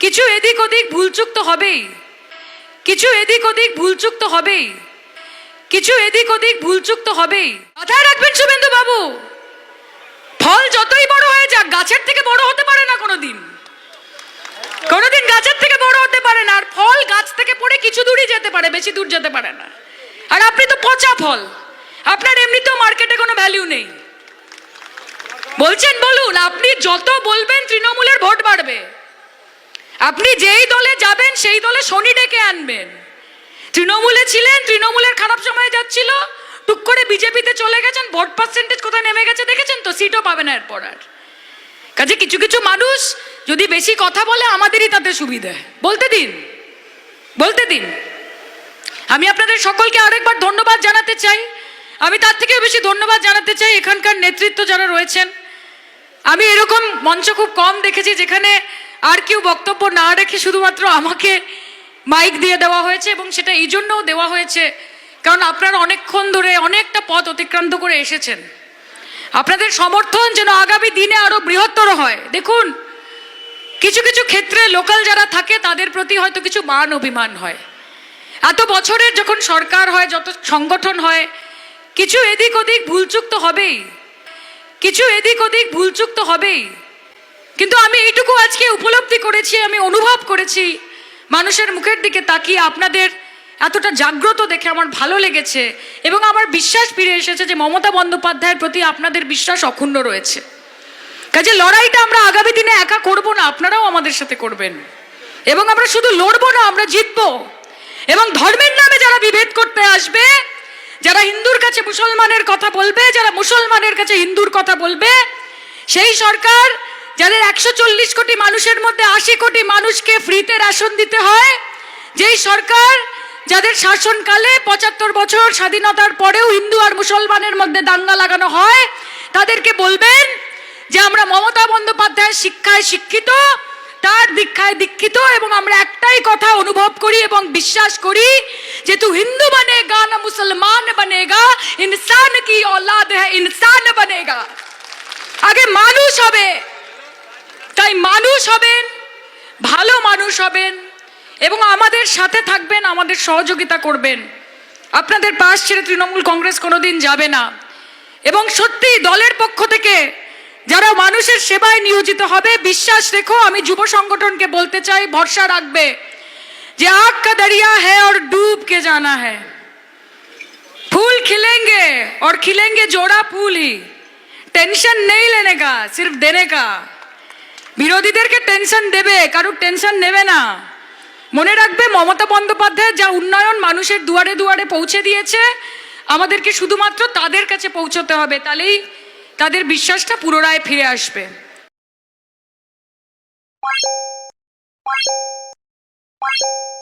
কিছু এদিক ওদিক ভুলচুক তো হবেই। কিছু এদিক ওদিক ভুলচুক তো হবেই। কিছু এদিক ওদিক ভুলচুক তো হবেই। মাথায় রাখবেন শুভেন্দু বাবু। ফল যতই বড় হয়ে যাক, গাছের থেকে বড় হতে পারে না কোনোদিন। কোনোদিন গাছের থেকে বড় হতে পারে না, আর ফল গাছ থেকে পড়ে কিছু দূরই যেতে পারে, বেশি দূর যেতে পারে না। আর আপনি তো পচা ফল, আপনার এমনিতেও মার্কেটে কোনো ভ্যালু নেই। বলছেন বলুন, আপনি যত বলবেন তৃণমূলের ভোট বাড়বে। আপনি যেই দলে যাবেন, সেই দলে শনি ডেকে আনবেন। তৃণমূলে ছিলেন, তৃণমূলের খারাপ সময় যাচ্ছিল, টুক করে বিজেপিতে চলে গেছেন, ভোট পার্সেন্টেজ কোথায় নেমে গেছে দেখেছেন তো? সিটও পাবেন এরপর আর। কাজে কিছু কিছু মানুষ যদি বেশি কথা বলে, আমাদেরই তাতে সুবিধে। বলতে দিন। বলতে দিন। আমি আপনাদের সকলকে আরেকবার ধন্যবাদ জানাতে চাই। আমি তার থেকেও বেশি ধন্যবাদ জানাতে চাই এখানকার নেতৃত্ব যারা রয়েছেন। আমি এরকম মঞ্চ খুব কম দেখেছি যেখানে আর কেউ বক্তব্য না রেখে শুধুমাত্র আমাকে মাইক দিয়ে দেওয়া হয়েছে এবং সেটা এই জন্যও দেওয়া হয়েছে, কারণ আপনারা অনেকক্ষণ ধরে অনেকটা পথ অতিক্রান্ত করে এসেছেন। আপনাদের সমর্থন যেন আগামী দিনে আরও বৃহত্তর হয়। দেখুন, কিছু কিছু ক্ষেত্রে লোকাল যারা থাকে, তাদের প্রতি হয়তো কিছু মান অভিমান হয়। এত বছরের যখন সরকার হয়, যত সংগঠন হয়, কিছু এদিক ওদিক ভুলচুক তো হবেই। কিছু এদিক ওদিক ভুলচুক তো হবেই। কিন্তু আমি এইটুকু আজকে উপলব্ধি করেছি, আমি অনুভব করেছি, মানুষের মুখের দিকে তাকিয়ে আপনাদের এতটা জাগ্রত দেখে আমার ভালো লেগেছে এবং আমার বিশ্বাস ফিরে এসেছে যে মমতা বন্দ্যোপাধ্যায়ের প্রতি আপনাদের বিশ্বাস অক্ষুণ্ণ রয়েছে। কাজে লড়াইটা আমরা আগামী দিনে একা করব না, আপনারাও আমাদের সাথে করবেন। এবং আমরা শুধু লড়বো না, আমরা জিতবো। এবং ধর্মের নামে যারা বিভেদ করতে আসবে, যারা কাছে মুসলমানের কথা বলবে, যারা মুসলমানের কাছে হিন্দুর কথা বলবে, সেই সরকার যাদের একশো চল্লিশ কোটি মানুষের মধ্যে আশি কোটি মানুষকে ফ্রিতে রেশন দিতে হয়, যেই সরকার যাদের শাসনকালে পঁচাত্তর বছর স্বাধীনতার পরেও হিন্দু আর মুসলমানের মধ্যে দাঙ্গা লাগানো হয়, তাদেরকে বলবেন যে আমরা মমতা বন্দ্যোপাধ্যায়ের শিক্ষায় শিক্ষিত, তার দীক্ষায় দীক্ষিত এবং আমরা একটাই কথা অনুভব করি এবং বিশ্বাস করি যে তু হিন্দু বনেগা না মুসলমান বনেগা ইনসান কি औलाद है ইনসান বনেগা আগে মানুষ হবে তাই মানুষ হবেন ভালো মানুষ হবেন এবং আমাদের সাথে থাকবেন আমাদের সহযোগিতা করবেন আপনাদের পাশ ছেড়ে তৃণমূল কংগ্রেস কোনোদিন যাবে না এবং সত্যি দলের পক্ষ থেকে যারা মানুষের সেবায় নিয়োজিত হবে বিশ্বাস রেখো আমি যুব সংগঠনকে বলতে চাই ভরসা রাখবে যে आग का दरिया है और डूब के जाना है फूल खिलेंगे और खिलेंगे जोड़ा फूल ही टेंशन नहीं लेने का सिर्फ देने का বিরোধীদেরকে টেনশন দেবে কারুর টেনশন নেবে না মনে রাখবে মমতা বন্দ্যোপাধ্যায় যা উন্নয়ন মানুষের দুয়ারে দুয়ারে পৌঁছে দিয়েছে আমাদেরকে শুধুমাত্র তাদের কাছে পৌঁছতে হবে তাহলেই তাদের বিশ্বাসটা পুনরায় ফিরে আসবে Bye.